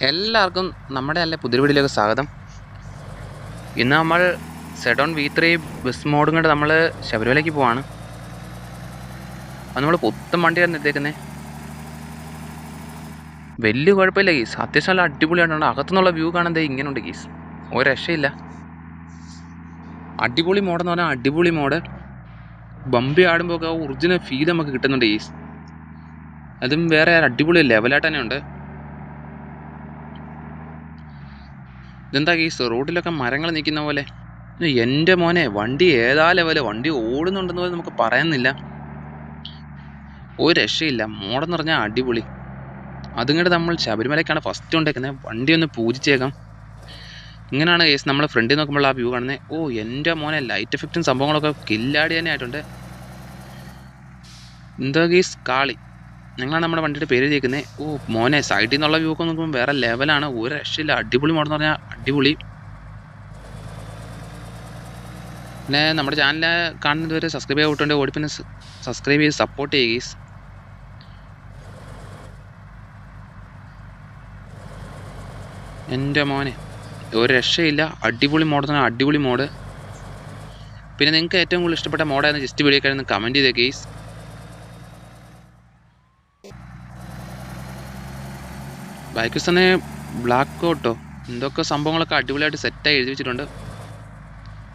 എല്ലാവർക്കും നമ്മുടെ നല്ല പുതിയ വീടിലേക്ക് സ്വാഗതം. ഇന്ന് നമ്മൾ സെഡോൺ വി ത്രീ ബസ് മോഡും കൊണ്ട് നമ്മൾ ശബരിമലയ്ക്ക് പോവാണ്. അത് നമ്മൾ പുത്തൻ വണ്ടിയാണ് എത്തിക്കുന്നത് വലിയ കുഴപ്പമില്ല ഗീസ്. അത്യാവശ്യം നല്ല അടിപൊളിയായിട്ടുണ്ട് അകത്തുനിന്നുള്ള വ്യൂ കാണാൻ ഇങ്ങനെ ഉണ്ട് ഗീസ്. ഒരു രക്ഷയില്ല. അടിപൊളി മോഡെന്ന് പറഞ്ഞാൽ അടിപൊളി മോഡ്. ബമ്പി ആടുമ്പോൾ ഒക്കെ ഒറിജിനൽ ഫീൽ നമുക്ക് കിട്ടുന്നുണ്ട് ഗീസ്. അതും വേറെ അടിപൊളി ലെവലായിട്ട് തന്നെ ഉണ്ട് ഇതെന്താ കേസ് റോഡിലൊക്കെ മരങ്ങൾ നിൽക്കുന്ന പോലെ. എന്റെ മോനെ വണ്ടി ഏതാ ലെവൽ? വണ്ടി ഓടുന്നുണ്ടെന്ന് പോലും നമുക്ക് പറയുന്നില്ല. ഒരു രക്ഷയില്ല. എന്ന് പറഞ്ഞാൽ അടിപൊളി. അതുകൊണ്ട് നമ്മൾ ശബരിമലയ്ക്കാണ് ഫസ്റ്റ് കൊണ്ടേക്കുന്നത് വണ്ടി ഒന്ന് പൂജിച്ചേക്കാം. ഇങ്ങനെയാണ് കേസ് നമ്മൾ ഫ്രണ്ടിൽ നോക്കുമ്പോൾ ആ വ്യൂ കാണുന്നത് ഓ എന്റെ മോനെ ലൈറ്റ് എഫക്റ്റും സംഭവങ്ങളൊക്കെ കില്ലാടി തന്നെ ആയിട്ടുണ്ട്. എന്താ കേസ് കാളി. നിങ്ങളാണ് നമ്മുടെ വണ്ടിയുടെ പേര് ചേക്കുന്നത് ഓ മോനെ സൈഡിൽ നിന്നുള്ള വ്യൂ ഒക്കെ നോക്കുമ്പോൾ വേറെ ലെവലാണ് ഒരു രക്ഷയില്ല. അടിപൊളി മോഡെന്ന് പറഞ്ഞാൽ അടിപൊളി. പിന്നെ നമ്മുടെ ചാനൽ കാണുന്നത് വരെ സബ്സ്ക്രൈബ് ചെയ്യാൻ വിട്ടുണ്ട് ഓടി പിന്നെ സബ്സ്ക്രൈബ് ചെയ്ത് സപ്പോർട്ട് ചെയ്യുക എന്റെ മോനെ ഒരു രക്ഷയില്ല. അടിപൊളി മോഡ് തന്നെ അടിപൊളി മോഡ് പിന്നെ നിങ്ങൾക്ക് ഏറ്റവും കൂടുതൽ ഇഷ്ടപ്പെട്ട മോഡായിരുന്നു ജസ്റ്റ് വീഡിയോ കഴിഞ്ഞ് കമന്റ് ചെയ്തേ കേസ് ബൈക്കസ് തന്നെ ബ്ലാക്ക് എന്തൊക്കെ സംഭവങ്ങളൊക്കെ അടിപൊളിയായിട്ട് സെറ്റായി എഴുതി വെച്ചിട്ടുണ്ട്.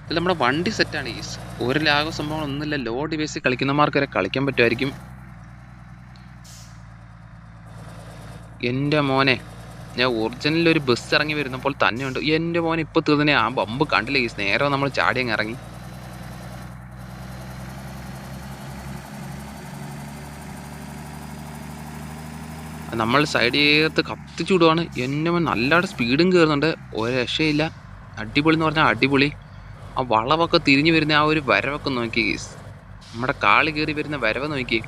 ഇതിൽ നമ്മുടെ വണ്ടി സെറ്റാണ് ഈ ഒരു ലാഗ സംഭവങ്ങളൊന്നുമില്ല ലോ ഡിവൈസിൽ കളിക്കുന്നമാർക്ക് വരെ കളിക്കാൻ പറ്റുമായിരിക്കും. എന്റെ മോനെ ഞാൻ ഒറിജിനലിൽ ഒരു ബസ് ഇറങ്ങി വരുന്നപ്പോൾ തന്നെയുണ്ട് എന്റെ മോനെ ഇപ്പോൾ തീർന്നേ ആ ബമ്പ് കണ്ടില്ല? ഈ നേരം നമ്മൾ ചാടി അങ്ങ് ഇറങ്ങി. നമ്മൾ സൈഡ് ചെയ്ത് കത്തിച്ചു വിടുവാണ്. എന്നെ മോൻ സ്പീഡും കയറുന്നുണ്ട് ഒരു രക്ഷയില്ല. അടിപൊളി എന്ന് പറഞ്ഞാൽ അടിപൊളി. ആ വളവൊക്കെ തിരിഞ്ഞു വരുന്ന ആ ഒരു വരവൊക്കെ നോക്കി. നമ്മുടെ കാളി കയറി വരുന്ന വരവ് നോക്കി.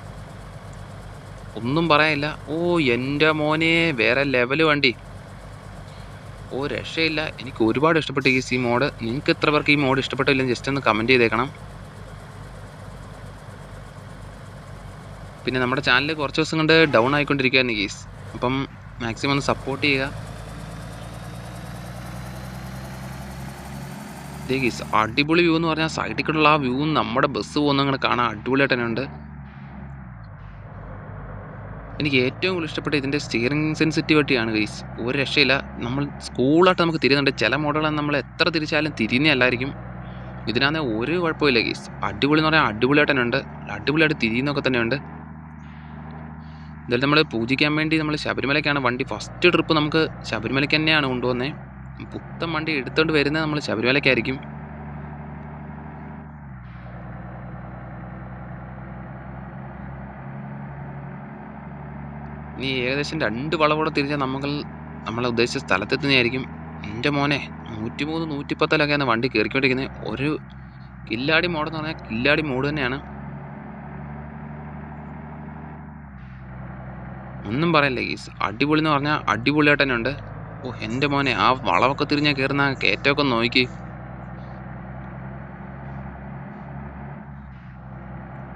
ഒന്നും പറയാനില്ല. ഓ എന്റെ മോനെ വേറെ ലെവൽ വണ്ടി. ഓ രക്ഷയില്ല. എനിക്ക് ഒരുപാട് ഇഷ്ടപ്പെട്ടു ഈ സി മോഡ് നിങ്ങൾക്ക് എത്ര പേർക്ക് ഈ മോഡ് ഇഷ്ടപ്പെട്ടില്ലെന്ന് ജസ്റ്റ് ഒന്ന് കമന്റ് ചെയ്തേക്കണം. പിന്നെ നമ്മുടെ ചാനൽ കുറച്ച് ദിവസം കൊണ്ട് ഡൗൺ ആയിക്കൊണ്ടിരിക്കുകയാണ് ഗീസ് അപ്പം മാക്സിമം ഒന്ന് സപ്പോർട്ട് ചെയ്യുക. ഇതേ ഗീസ് അടിപൊളി വ്യൂ എന്ന് പറഞ്ഞാൽ സൈഡിൽ കൂടെയുള്ള ആ വ്യൂ നമ്മുടെ ബസ് പോകുന്ന അങ്ങനെ കാണാൻ അടിപൊളിയായിട്ട് തന്നെ ഉണ്ട്. എനിക്ക് ഏറ്റവും കൂടുതൽ ഇഷ്ടപ്പെട്ട ഇതിന്റെ സ്റ്റിയറിംഗ് സെൻസിറ്റിവിറ്റിയാണ് ഗൈസ് ഒരു രക്ഷയില്ല. നമ്മൾ സ്കൂളായിട്ട് നമുക്ക് തിരിയുന്നുണ്ട്. ചില മോഡലാണ് നമ്മൾ എത്ര തിരിച്ചാലും തിരിയുന്നതല്ലായിരിക്കും ഇതിനാണെങ്കിൽ ഒരു കുഴപ്പമില്ല ഗീസ് അടിപൊളി എന്ന് പറഞ്ഞാൽ അടിപൊളിയായിട്ട് തന്നെ ഉണ്ട്. അടിപൊളിയായിട്ട് തിരിയുന്നൊക്കെ തന്നെ ഉണ്ട്. എന്തായാലും നമ്മൾ പൂജിക്കാൻ വേണ്ടി നമ്മൾ ശബരിമലയ്ക്കാണ് വണ്ടി ഫസ്റ്റ് ട്രിപ്പ് നമുക്ക് ശബരിമലയ്ക്ക് തന്നെയാണ് കൊണ്ടുവന്നത് പുത്തൻ വണ്ടി എടുത്തുകൊണ്ട് വരുന്നത് നമ്മൾ ശബരിമലയ്ക്കായിരിക്കും. ഇനി ഏകദേശം രണ്ട് വളവോടെ തിരിച്ചാൽ നമ്മൾ നമ്മളെ ഉദ്ദേശിച്ച സ്ഥലത്തെത്തുന്നതായിരിക്കും. എന്റെ മോനെ നൂറ്റിമൂന്ന് നൂറ്റിപ്പത്തിലൊക്കെയാണ് വണ്ടി കയറിക്കൊണ്ടിരിക്കുന്നത്. ഒരു കില്ലാടി മോഡെന്ന് പറഞ്ഞാൽ കില്ലാടി മോഡ് തന്നെയാണ്. ഒന്നും പറയല്ലേ ഗീസ് അടിപൊളി എന്ന് പറഞ്ഞാൽ അടിപൊളിയായിട്ട് തന്നെ ഉണ്ട് ഓ എന്റെ മോനെ ആ വളവൊക്കെ തിരിഞ്ഞാൽ കയറുന്ന കയറ്റമൊക്കെ നോക്കി.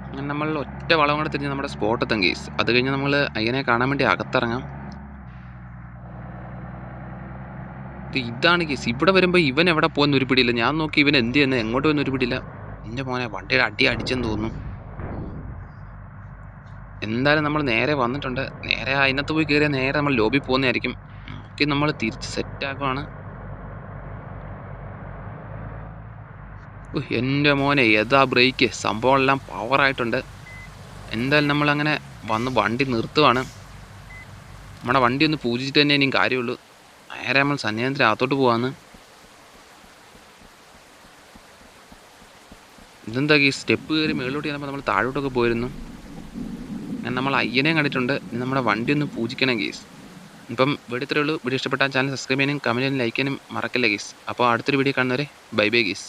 അങ്ങനെ നമ്മൾ ഒറ്റ വളവും കൂടെ തിരിഞ്ഞ് നമ്മുടെ സ്പോട്ട് എത്തും ഗീസ്. അത് കഴിഞ്ഞ് നമ്മൾ അയ്യനെ കാണാൻ വേണ്ടി അകത്തിറങ്ങാം. ഇത് ഇതാണ് ഗീസ്. ഇവിടെ വരുമ്പോൾ ഇവൻ എവിടെ പോകുന്ന ഒരു പിടിയില്ല. ഞാൻ നോക്കി ഇവൻ എന്ത് ചെയ്യുന്നത് എങ്ങോട്ട് പോകുന്ന ഒരു പിടിയില്ല. എന്റെ മോനെ വണ്ടിയുടെ അടി അടിച്ചെന്ന് തോന്നുന്നു. എന്തായാലും നമ്മൾ നേരെ വന്നിട്ടുണ്ട്. നേരെ അതിനകത്ത് പോയി കയറിയാൽ നേരെ നമ്മൾ ലോബി പോകുന്നതായിരിക്കും. ഒക്കെ നമ്മൾ തിരിച്ച് സെറ്റാക്കുവാണ് എന്റെ മോനെ ഏതാ ബ്രേക്ക് സംഭവമെല്ലാം പവറായിട്ടുണ്ട് എന്തായാലും നമ്മളങ്ങനെ വന്ന് വണ്ടി നിർത്തുവാണ്. നമ്മുടെ വണ്ടി ഒന്ന് പൂജിച്ചിട്ട് തന്നെ ഇനിയും കാര്യമുള്ളൂ. നേരെ നമ്മൾ സന്നിധാനത്തിന് അകത്തോട്ട് പോവാന്ന്. ഇതെന്താ ഈ സ്റ്റെപ്പ് കയറി മേളിലോട്ട് ചെന്നപ്പോൾ നമ്മൾ താഴോട്ടൊക്കെ പോയിരുന്നു. നമ്മൾ അയ്യനെ കണ്ടിട്ടുണ്ട്. നമ്മുടെ വണ്ടി ഒന്ന് പൂജിക്കണം ഗീസ് ഇപ്പം വീഡിയോ ഇത്രയേ ഉള്ളൂ. വീഡിയോ ഇഷ്ടപ്പെട്ടാൽ ചാനൽ സബ്സ്ക്രൈബ് ചെയ്യാനും കമന്റ് ചെയ്യാനും ലൈക്ക് ചെയ്യാനും മറക്കല്ല ഗീസ് അപ്പോൾ അടുത്തൊരു വീഡിയോ കാണുന്നവരെ ബൈ ബൈ ഗീസ്